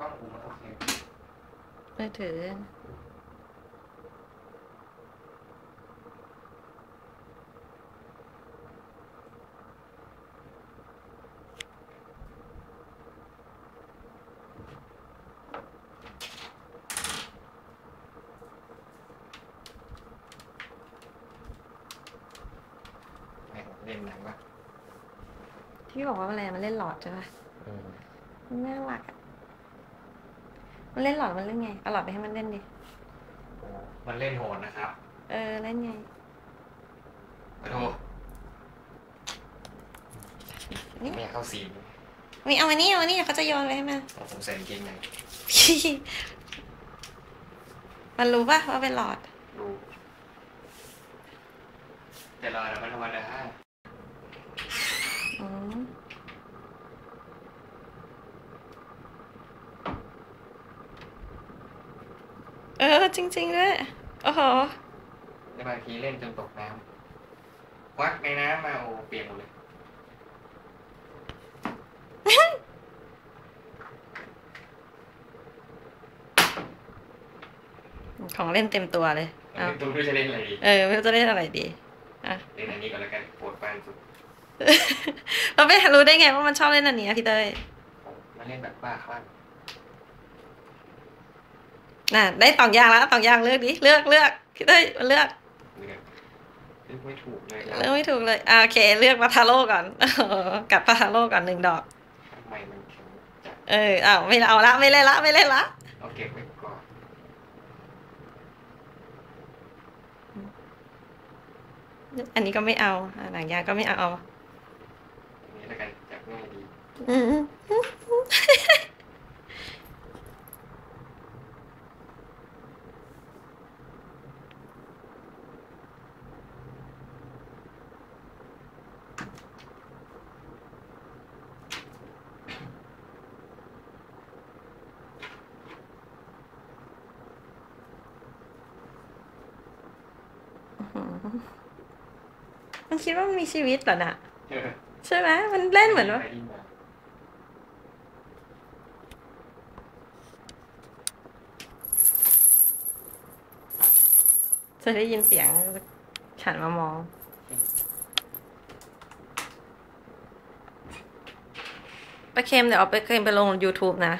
กล้องกูมันโอเคมือถือแม่งเล่นหนังวะที่บอกว่าแมลงมันเล่นหลอดใช่ปะอืมมันน่ารักอะ มันเล่นหลอดมันเล่นไงเอาหลอดไปให้มันเล่นดิโอ้มันเล่นโหดนะครับเออเล่นไงขอโทษนี่ไม่อยากเข้าซีนมีเอามานี่เอามานี่เขาจะโยนไปให้มันผมใส่กางเกงในมันรู้ปะว่าเป็นหลอด ดูแต่รอแล้วมันธรรมดา อืมเออ จริงๆด้วยโอ้โหในบางทีเล่นจนตกน้ำวักในน้ำมาโอ้เปียกหมดเลยของเล่นเต็มตัวเลยมันเอาเป็นตัวที่จะเล่นอะไรดีเออไม่รู้จะเล่นอะไรดีอะเล่นอันนี้ก่อนแล้วกันปวดฟันสุดเราไม่รู้ได้ไงว่ามันชอบเล่นอันนี้อะพี่เต้ยผมมาเล่นแบบบ้าคลั่ง น่ะ ได้สองอย่างแล้วสองอย่างเลือกดิเลือกเลือกพี่เต้ยเลือกเลือกเลือกไม่ถูกเลยเลือกไม่ถูกเลยอ่าโอเค เลือกปาทาโร่ก่อนกัดปาทาโร่ก่อนหนึ่งดอกทำไมมันแข็งจัดเอออ้าวไม่เอาละไม่เล่นละไม่เล่นละเอาเก็บไว้ก่อนอันนี้ก็ไม่เอาอะหนังยางก็ไม่เอาอันนี้แล้วกันจับง่ายดี อื มมันคิดว่ามันมีชีวิตเหรอน่ะเออใช่ไหมมันเล่นเหมือนว่าไปดิ้มาจะได้ยินเสียงฉันมามอง ประเค็มเดี๋ยวเอาไปเค็มไปลง YouTube นะ